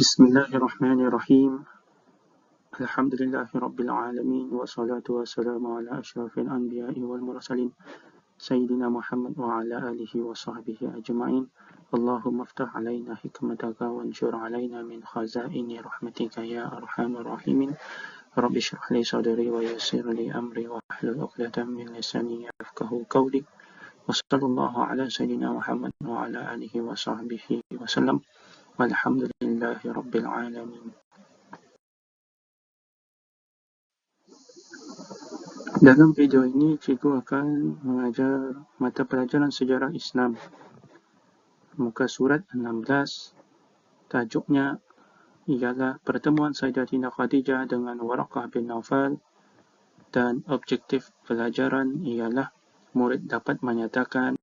بسم الله الرحمن الرحيم. الحمد لله رب العالمين والصلاة والسلام على أشرف الأنبياء والمرسلين سيدنا محمد وعلى آله وصحبه أجمعين. اللهم افتح علينا حكمتك وانشر علينا من خزائن رحمتك يا أرحم الراحمين. رب اشرح لي صدري ويسر لي أمري واحلل عقدة من لساني يفقه قولي. وصلى الله على سيدنا محمد وعلى آله وصحبه وسلم. Sallam. Walhamdulillahi Rabbil Alamin. Dalam video ini, cikgu akan mengajar mata pelajaran sejarah Islam. Muka surat 16, tajuknya ialah pertemuan Sayyidatina Khadijah dengan Waraqah bin Nawfal dan objektif pelajaran ialah murid dapat menyatakan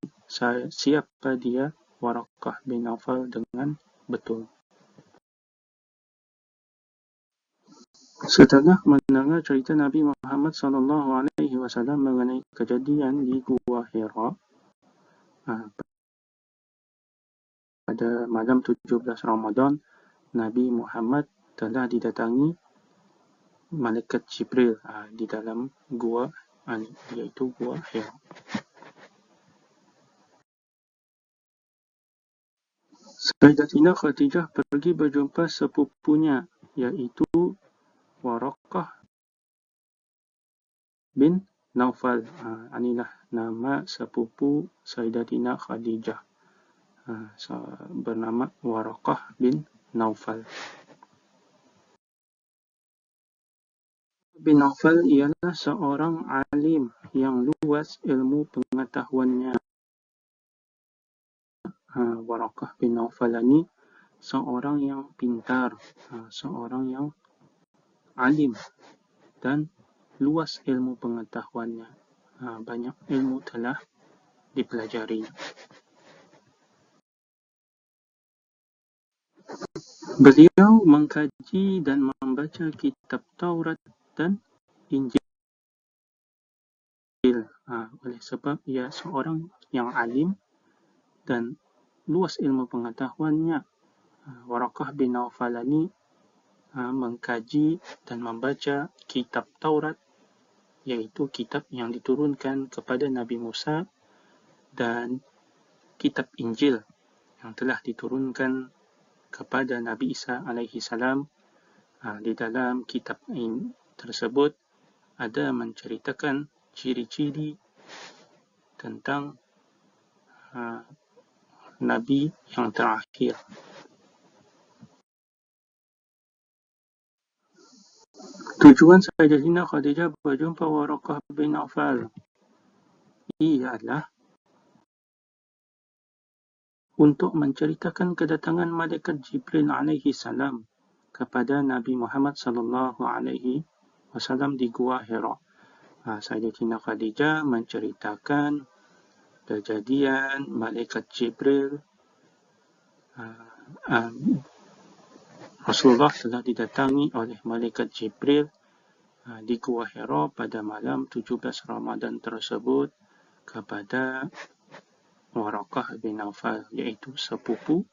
siapa dia Waraqah bin Nawfal dengan betul. Setelah mendengar cerita Nabi Muhammad SAW mengenai kejadian di Gua Hira ha, pada malam 17 Ramadan, Nabi Muhammad telah didatangi Malaikat Jibril ha, di dalam gua ha, iaitu Gua Hira. Sayyidatina Khadijah pergi berjumpa sepupunya iaitu Waraqah bin Naufal. Ha, inilah nama sepupu Sayyidatina Khadijah. Ha, bernama Waraqah bin Naufal. Bin Naufal ialah seorang alim yang luas ilmu pengetahuannya ha, Warakah bin Naufal ini seorang yang pintar, ha, seorang yang alim dan luas ilmu pengetahuannya. Ha, banyak ilmu telah dipelajari. Beliau mengkaji dan membaca kitab Taurat dan Injil. Ha, oleh sebab ia seorang yang alim dan luas ilmu pengetahuannya. Ha, Warakah bin Nawfal ini ha, mengkaji dan membaca kitab Taurat iaitu kitab yang diturunkan kepada Nabi Musa dan kitab Injil yang telah diturunkan kepada Nabi Isa alaihi salam ha, di dalam kitab tersebut ada menceritakan ciri-ciri tentang Nabi yang terakhir. Tujuan Sayyidatina Khadijah berjumpa Waraqah bin Affal ialah untuk menceritakan kedatangan malaikat Jibril alaihi salam kepada Nabi Muhammad sallallahu alaihi wasallam di Gua Hira. Ha, Sayyidatina Khadijah menceritakan kejadian malaikat Jibril uh, uh, Rasulullah telah didatangi oleh malaikat Jibril uh, di Gua Hira pada malam 17 Ramadan tersebut kepada Warakah bin Nawfal iaitu sepupunya